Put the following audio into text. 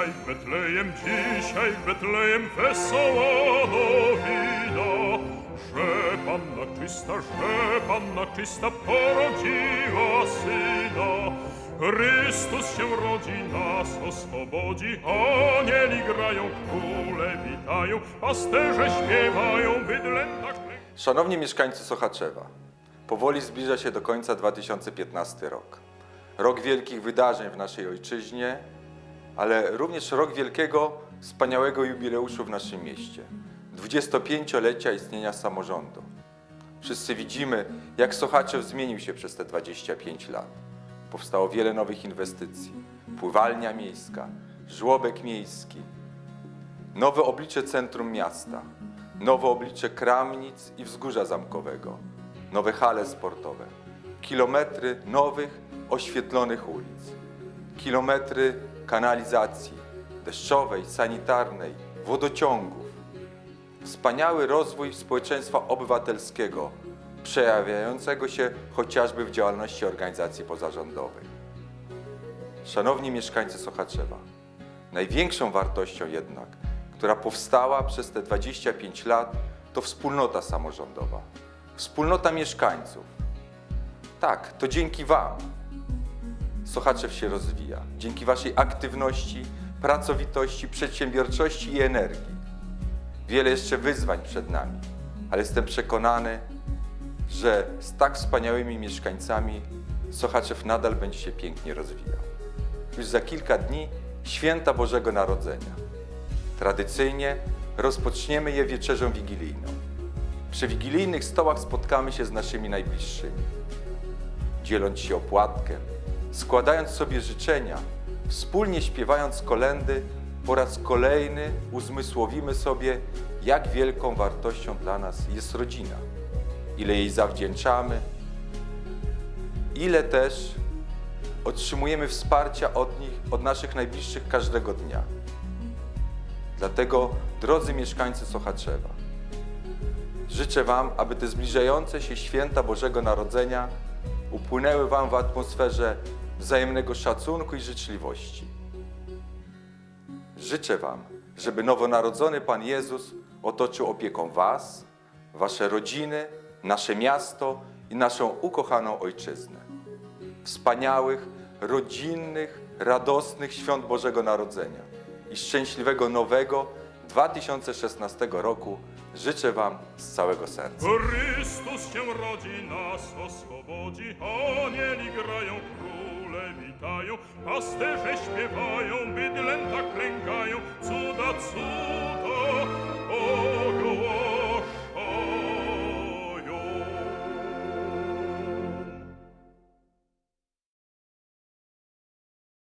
Dzisiaj Betlejem, dzisiaj Betlejem wesoła nowina, że Panna czysta, że Panna czysta porodziła Syna. Chrystus się rodzi, nas oswobodzi, anieli grają, króle witają, pasterze śpiewają, bydlęta. Szanowni mieszkańcy Sochaczewa, powoli zbliża się do końca 2015 rok. Rok wielkich wydarzeń w naszej ojczyźnie, ale również rok wielkiego, wspaniałego jubileuszu w naszym mieście 25-lecia istnienia samorządu. Wszyscy widzimy, jak Sochaczew zmienił się przez te 25 lat. Powstało wiele nowych inwestycji: pływalnia miejska, żłobek miejski, Nowe oblicze centrum miasta, nowe oblicze Kramnic i Wzgórza Zamkowego, nowe hale sportowe, kilometry nowych, oświetlonych ulic, kilometry kanalizacji deszczowej, sanitarnej, wodociągów. Wspaniały rozwój społeczeństwa obywatelskiego, przejawiającego się chociażby w działalności organizacji pozarządowej. Szanowni mieszkańcy Sochaczewa, największą wartością jednak, która powstała przez te 25 lat, to wspólnota samorządowa, wspólnota mieszkańców. Tak, to dzięki Wam Sochaczew się rozwija, dzięki Waszej aktywności, pracowitości, przedsiębiorczości i energii. Wiele jeszcze wyzwań przed nami, ale jestem przekonany, że z tak wspaniałymi mieszkańcami Sochaczew nadal będzie się pięknie rozwijał. Już za kilka dni święta Bożego Narodzenia. Tradycyjnie rozpoczniemy je wieczerzą wigilijną. Przy wigilijnych stołach spotkamy się z naszymi najbliższymi. Dzieląc się opłatkiem, składając sobie życzenia, wspólnie śpiewając kolendy, po raz kolejny uzmysłowimy sobie, jak wielką wartością dla nas jest rodzina, ile jej zawdzięczamy, ile też otrzymujemy wsparcia od nich, od naszych najbliższych każdego dnia. Dlatego, drodzy mieszkańcy Sochaczewa, życzę Wam, aby te zbliżające się święta Bożego Narodzenia upłynęły Wam w atmosferze wzajemnego szacunku i życzliwości. Życzę Wam, żeby nowonarodzony Pan Jezus otoczył opieką Was, Wasze rodziny, nasze miasto i naszą ukochaną Ojczyznę. Wspaniałych, rodzinnych, radosnych świąt Bożego Narodzenia i szczęśliwego nowego 2016 roku życzę Wam z całego serca. Chrystus się rodzi, nas oswobodzi, anieli grają, króle witają, pasterze śpiewają, bydlęta klękają, cuda, cuda